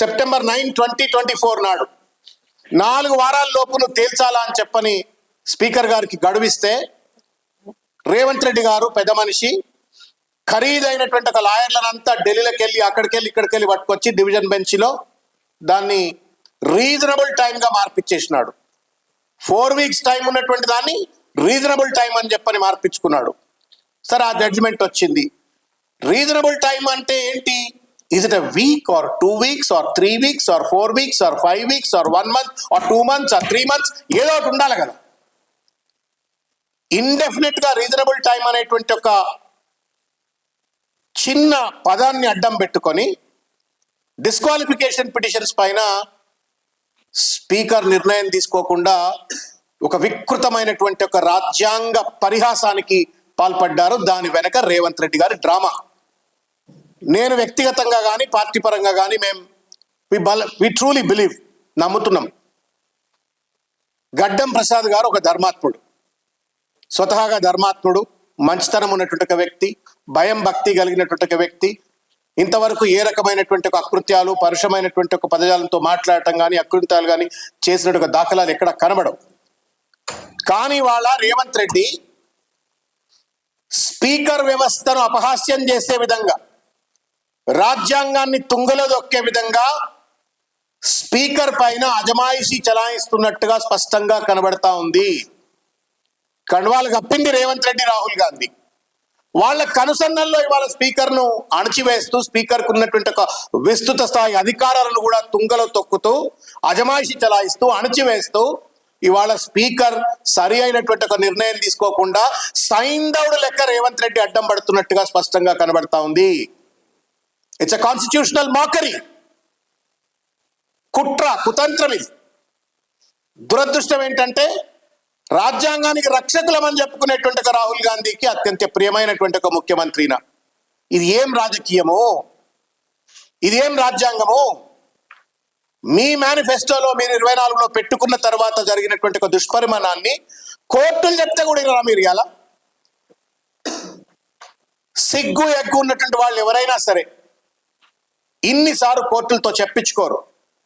September nine twenty twenty four నాడు. నాలుగు వారాల లోపును తేల్చాలా అని చెప్పని స్పీకర్ గారికి గడువిస్తే రేవంత్ రెడ్డి గారు పెద్ద మనిషి ఖరీదైనటువంటి ఒక లాయర్లనంతా ఢిల్లీలోకి వెళ్ళి అక్కడికి వెళ్ళి ఇక్కడికి వెళ్ళి పట్టుకొచ్చి డివిజన్ బెంచ్లో దాన్ని రీజనబుల్ టైంగా మార్పిచ్చేసినాడు. ఫోర్ వీక్స్ టైం ఉన్నటువంటి దాన్ని రీజనబుల్ టైం అని చెప్పని మార్పించుకున్నాడు సరే ఆ జడ్జిమెంట్ వచ్చింది. రీజనబుల్ టైం అంటే ఏంటి? Is it a week or two weeks or three weeks or four weeks or five weeks or one month or two months or three months ఏదో ఒకటి ఉండాలి కదా. ఇండెఫినెట్గా రీజనబుల్ టైం అనేటువంటి ఒక చిన్న పదాన్ని అడ్డం పెట్టుకొని డిస్క్వాలిఫికేషన్ పిటిషన్స్ పైన స్పీకర్ నిర్ణయం తీసుకోకుండా ఒక వికృతమైనటువంటి ఒక రాజ్యాంగ పరిహాసానికి పాల్పడ్డారు. దాని వెనక రేవంత్ రెడ్డి గారి డ్రామా. నేను వ్యక్తిగతంగా కానీ పార్టీ పరంగా కానీ మేము వి బల వి ట్రూలీ బిలీవ్ నమ్ముతున్నాం. గడ్డం ప్రసాద్ గారు ఒక ధర్మాత్ముడు. స్వతహాగా ధర్మాత్ముడు మంచితనం ఉన్నటువంటి ఒక వ్యక్తి భయం భక్తి కలిగినటువంటి ఒక వ్యక్తి. ఇంతవరకు ఏ రకమైనటువంటి ఒక అకృత్యాలు పరుషమైనటువంటి ఒక పదజాలంతో మాట్లాడటం కానీ అకృత్యాలు కానీ చేసినట్టు ఒక దాఖలాలు ఎక్కడ కనబడవు. కానీ వాళ్ళ రేవంత్ రెడ్డి స్పీకర్ వ్యవస్థను అపహాస్యం చేసే విధంగా రాజ్యాంగాన్ని తుంగలో దొక్కే విధంగా స్పీకర్ పైన అజమాయిషీ చలాయిస్తున్నట్టుగా స్పష్టంగా కనబడతా ఉంది. కండువాలు కప్పింది రేవంత్ రెడ్డి రాహుల్ గాంధీ. వాళ్ళ కనుసన్నల్లో ఇవాళ స్పీకర్ను అణచివేస్తూ స్పీకర్కు ఉన్నటువంటి ఒక విస్తృత స్థాయి అధికారాలను కూడా తుంగలో తొక్కుతూ అజమాయిషి చలాయిస్తూ అణచివేస్తూ ఇవాళ స్పీకర్ సరి అయినటువంటి ఒక నిర్ణయం తీసుకోకుండా సైంధవుడు లెక్క రేవంత్ రెడ్డి అడ్డం పడుతున్నట్టుగా స్పష్టంగా కనబడతా ఉంది. ఇట్స్ అ కాన్స్టిట్యూషనల్ మాకరీ కుట్ర కుతంత్రం ఇది. దురదృష్టం ఏంటంటే రాజ్యాంగానికి రక్షకులమని చెప్పుకునేటువంటి ఒక రాహుల్ గాంధీకి అత్యంత ప్రియమైనటువంటి ఒక ముఖ్యమంత్రిన. ఇది ఏం రాజకీయము? ఇది ఏం రాజ్యాంగము? మీ మేనిఫెస్టోలో మీరు ఇరవై నాలుగులో పెట్టుకున్న తర్వాత జరిగినటువంటి ఒక దుష్పరిమాణాన్ని కోర్టులు చెప్తే కూడా ఇలా మీరు ఇలా సిగ్గు ఎగ్గు ఉన్నటువంటి వాళ్ళు ఎవరైనా సరే ఇన్నిసార్లు కోర్టులతో చెప్పించుకోరు.